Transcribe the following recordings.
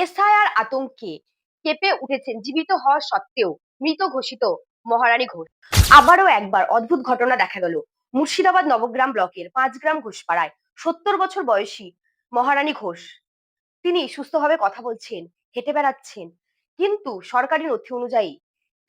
SIR আতঙ্কে কেঁপে উঠেছেন, জীবিত হওয়া সত্ত্বেও মৃত ঘোষিত মহারানী ঘোষ। আবারও একবার অদ্ভুত ঘটনা দেখা গেল। মুর্শিদাবাদ নবগ্রাম ব্লকের পাঁচগ্রাম ঘোষপাড়ায় সত্তর বছর বয়সী মহারানী ঘোষ। তিনি সুস্থভাবে কথা বলছেন, হেঁটে বেড়াচ্ছেন, কিন্তু সরকারি নথি অনুযায়ী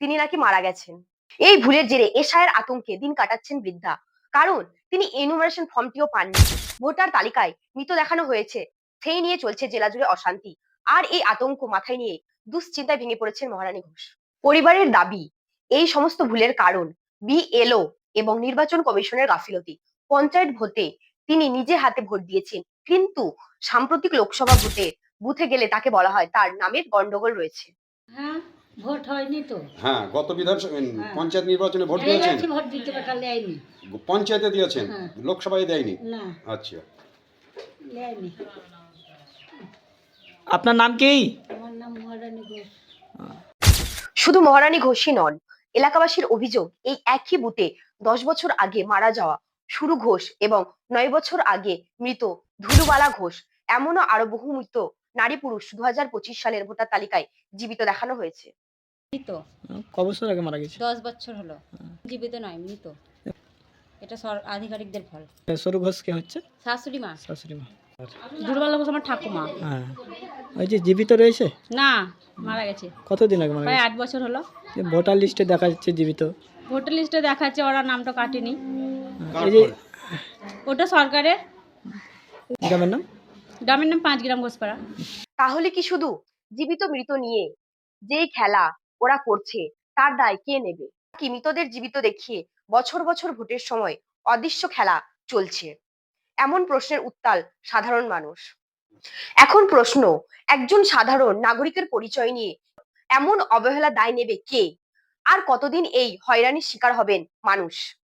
তিনি নাকি মারা গেছেন। এই ভুলের জেরে এশায়ের আতঙ্কে দিন কাটাচ্ছেন বৃদ্ধা। কারণ তিনি এনুমারেশন ফর্মটিও পাননি। ভোটার তালিকায় মৃত দেখানো হয়েছে, সেই নিয়ে চলছে জেলা জুড়ে অশান্তি। আর এই আতঙ্ক মাথায় নিয়ে দুশ্চিন্তায় ভেঙে পড়েছেন মহারানী ঘোষ। পরিবারের দাবি এই সমস্ত ভুলের কারণ বিএলও এবং নির্বাচন কমিশনের গাফিলতি। পঞ্চায়েত ভোটে তিনি নিজে হাতে ভোট দিয়েছেন কিন্তু সাম্প্রতিক লোকসভা ভোটে বুথে গেলে তাকে বলা হয় তার নামের গন্ডগোল রয়েছে। হ্যাঁ ভোট হয়নি তো। হ্যাঁ গত বিধানসভা হ্যাঁ। পঞ্চায়েত নির্বাচনে ভোট দিয়েছেন? ভোট দিতে দেয়নি। পঞ্চায়েতে দিয়েছেন। লোকসভায় দেয়নি? না। আচ্ছা। দেয়নি। আপনার নাম কি? আমার নাম মহারানী ঘোষ। শুধু মহারানী ঘোষই নন এলাকাবাসীর অভিযোগ এই একই বুথে দশ বছর আগে মারা যাওয়া সুরু ঘোষ এবং নয় বছর আগে মৃত ধুলুবালা ঘোষ এমনও আরও বহু মৃত নারী পুরুষ দু পঁচিশ সালের ভোটার তালিকায় জীবিত দেখানো হয়েছে। মৃত। ক বছর আগে মারা গেছে? দশ বছর হলো। জীবিত নয় মৃত। এটা আধিকারিকদের ফল। সরু ঘোষ কে হচ্ছে? শাশুড়ি মা। শাশুড়ি মা। দুর্বল ঘোষ আমার ঠাকুমা। হ্যাঁ। ওই যে জীবিত রয়েছে? না মারা গেছে। কতদিন আগে মারা প্রায় আট বছর হলো। ভোটার লিস্টে দেখা যাচ্ছে জীবিত। ভোটার লিস্টে দেখাচ্ছে ওরা নামটা কাটেনি। এই যে ওটা সরকারের। গ্রামের নাম? গ্রামের নাম পাঁচ গ্রাম ঘোষপাড়া। তাহলে কি শুধু জীবিত মৃত নিয়ে যেই খেলা ওরা করছে তার দায় কে নেবে? কি মৃতদের জীবিত দেখিয়ে বছর বছর ভোটের সময় অদৃশ্য খেলা চলছে। এমন প্রশ্নের উত্তাল সাধারণ মানুষ। এখন প্রশ্ন, একজন সাধারণ নাগরিকের পরিচয় নিয়ে এমন অবহেলা দায় নেবে কে? আর কতদিন এই হয়রানির শিকার হবেন মানুষ?